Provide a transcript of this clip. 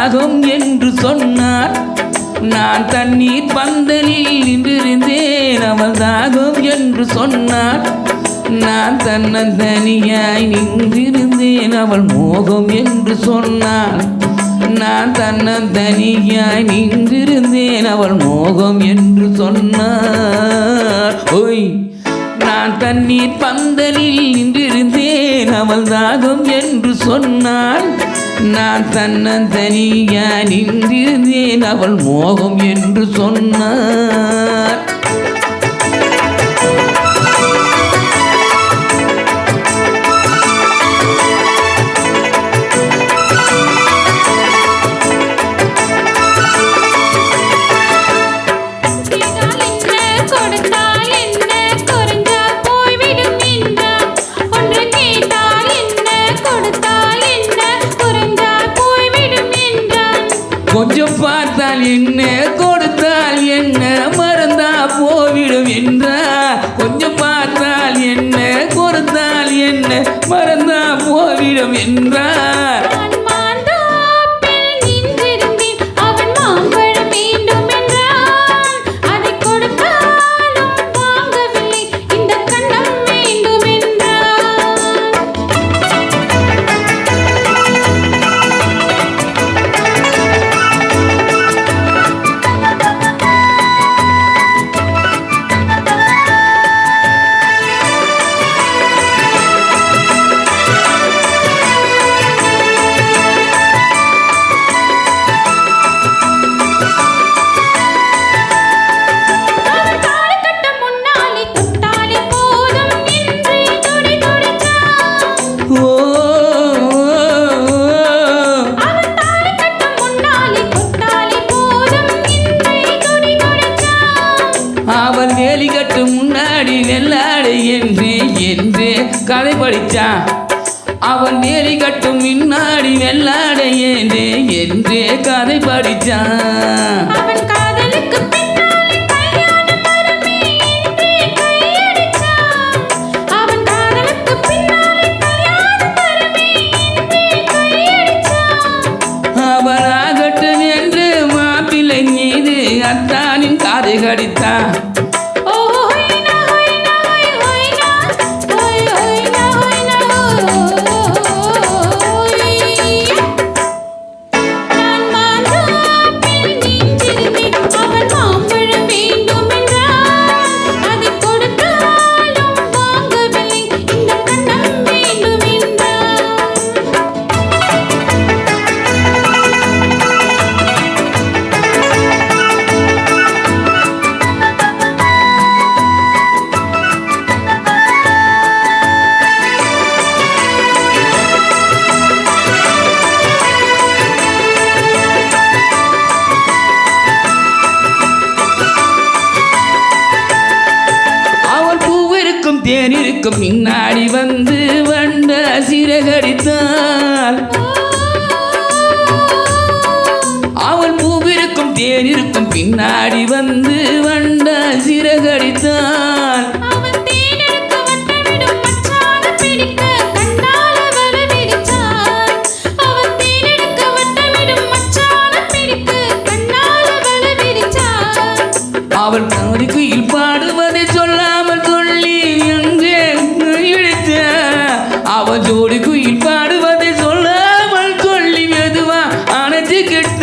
ஆகும் என்று சொன்னார். நான் தண்ணீர் பந்தலில் நின்றிருந்தேன் அவன் தாகம் என்று சொன்னார். நான் தன்னந்தனியாய் நின்றிருந்தேன் அவள் மோகம் என்று சொன்னாள் நான் தன்னந்தனியாய் நின்றிருந்தேன் அவள் மோகம் என்று சொன்னார். ஓய் நான் தண்ணீர் பந்தலில் நின்றிருந்தேன் அவள் தாகம் என்று சொன்னாள் நான் தன்னந்தனியா நின்றிருந்தேன். அவள் மோகம் என்று சொன்னாள் பார்த்தால் என்ன? கொடுத்தால் என்ன? மறந்தா போவிடும் என்றா. கொஞ்சம் பார்த்தால் என்ன? கொடுத்தால் என்ன? மறந்தா போவிடும் என்றார் வேலி கட்டு முன்னாடி நெல்லாடு என்று என்று கதை படித்தான். அவன் வேலி கட்டும் முன்னாடி வெள்ளாடு என்று என்று கதை படித்தான். தேனிருக்கும் பின்னாடி வந்து வண்ட சிறகடித்தாள் அவள் பூவிருக்கும் தேனிருக்கும் பின்னாடி வந்து வண்ட சிறகடித்தாள் அவன் தேனெடுத்து வட்டமிடும் மச்சான அவன் ஜோடி குயில் பாடுவதை சொல்லாமல் சொல்லி மெதுவா அணைச்சு கிட்ட